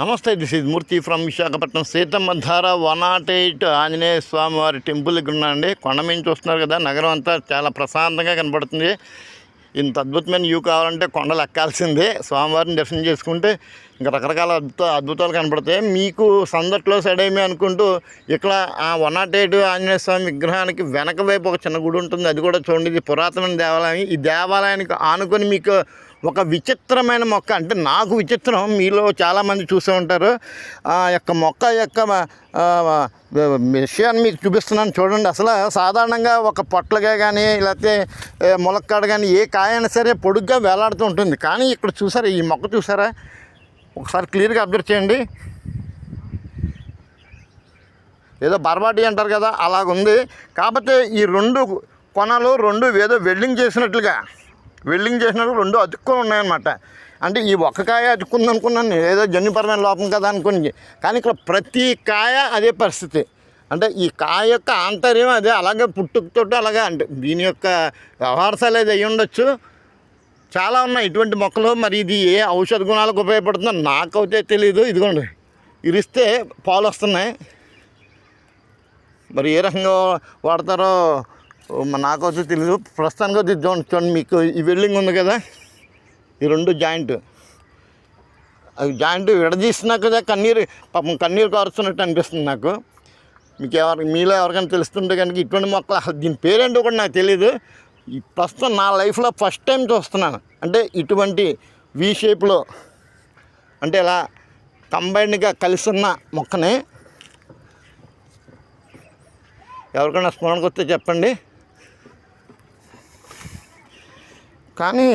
నమస్తే this is Murthy from Visakhapatnam. Seethammadhara one nought eight Anjaneya Swami వారి temple దగ్గర ఉన్నాండి కొండ మీద చూస్తున్నారు కదా నగరం అంతా చాలా ప్రశాంతంగా కనపడుతుంది ఇంత అద్భుతమైన వ్యూ కావాలంటే కొండలు ఎక్కాల్సిందే స్వామివారిని దర్శనం చేసుకుంటే ఇంకా రకరకాల అద్భుత అద్భుతాలు కనపడతాయి మీకు సందట్లో సడేమి అనుకుంటూ ఇక్కడ ఆ one nought eight Anjaneya Swami విగ్రహానికి వెనక వైపు ఒక చిన్న గుడి ఉంటుంది. అది కూడా చూడండి ఇది పురాతనమైన దేవాలయం. ఈ దేవాలయానికి ఆనుకొని మీకు ఒక విచిత్రమైన మొక్క. అంటే నాకు విచిత్రం. మీలో చాలామంది చూసే ఉంటారు. ఆ యొక్క మొక్క యొక్క విషయాన్ని మీకు చూపిస్తున్నాను చూడండి. అసలు సాధారణంగా ఒక పొట్లగా కానీ లేకపోతే ములక్కాడ కానీ ఏ కాయ అయినా సరే పొడుగ్గా వేలాడుతూ ఉంటుంది. కానీ ఇక్కడ చూసారా ఈ మొక్క చూసారా? ఒకసారి క్లియర్గా అబ్జర్వ్ చేయండి. ఏదో బర్బాటి అంటారు కదా అలాగుంది. కాకపోతే ఈ రెండు కొనలు రెండు ఏదో వెల్డింగ్ చేసినట్లుగా. వెల్డింగ్ చేసినప్పుడు రెండు అతుక్కుని ఉన్నాయన్నమాట. అంటే ఈ ఒక్క కాయ అతుక్కుంది అనుకున్నాను నేను. ఏదో జన్యుపరమైన లోపం కదా అనుకుని. కానీ ఇక్కడ ప్రతి కాయ అదే పరిస్థితి. అంటే ఈ కాయ యొక్క ఆంతర్యం అదే అలాగే పుట్టుకతోటి అలాగే అంటే దీని యొక్క వ్యవహారశాలు అది అయ్యి ఉండొచ్చు. చాలా ఉన్నాయి ఇటువంటి మొక్కలు మరి ఇది ఏ ఔషధ గుణాలకు ఉపయోగపడుతుందో నాకైతే తెలియదు ఇదిగోండి ఇరిస్తే పాలు వస్తున్నాయి. మరి ఏ రకంగా వాడతారో మ- నాకైతే తెలియదు ప్రస్తుతానికి అయితే చూడండి మీకు ఈ వెల్డింగ్ ఉంది కదా? ఈ రెండు జాయింట్. అది జాయింట్ విడదీసినా కదా కన్నీరు పాపం కన్నీరు కారుస్తున్నట్టు అనిపిస్తుంది నాకు. మీకు ఎవరి మీలో ఎవరికైనా తెలుస్తుంటే కనుక ఇటువంటి మొక్కలు దీని పేరేంటో కూడా నాకు తెలియదు ప్రస్తుతం నా లైఫ్లో ఫస్ట్ టైం చూస్తున్నాను. అంటే ఇటువంటి వి షేప్లో అంటే ఇలా కంబైన్డ్గా కలిసి ఉన్న మొక్కని. ఎవరికైనా స్మరణకు వస్తే చెప్పండి. కానీ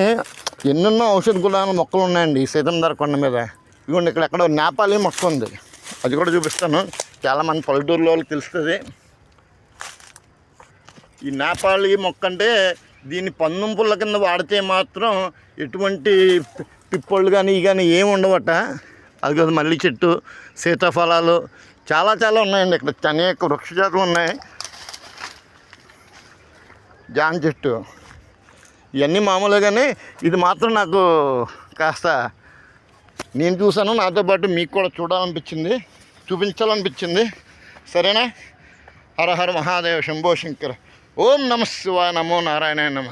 ఎన్నెన్నో ఔషధ గుణాల మొక్కలు ఉన్నాయండి ఈ సీతంధర కొండ మీద. ఇవ్వండి ఇక్కడ ఎక్కడో నేపాలి మొక్క ఉంది. అది కూడా చూపిస్తాను. చాలామంది పల్లెటూరులో వాళ్ళకి తెలుస్తుంది. ఈ నేపాలి మొక్క అంటే దీన్ని పన్నుం పుల్ల కింద వాడితే మాత్రం ఎటువంటి పిప్పళ్ళు కానీ ఇవి కానీ ఏమి ఉండవట. అది కాదు మల్లి చెట్టు సీతాఫలాలు చాలా చాలా ఉన్నాయండి ఇక్కడ. అనేక వృక్ష జాతులు ఉన్నాయి. జాన్ చెట్టు. ఇవన్నీ మామూలుగానే ఇది మాత్రం నాకు కాస్త నేను చూసాను నాతో పాటు మీకు కూడా చూడాలనిపించింది చూపించాలనిపించింది. సరేనా? హర హర మహాదేవ శంభో శంకర. ఓం నమ శివ నమో నారాయణ నమ.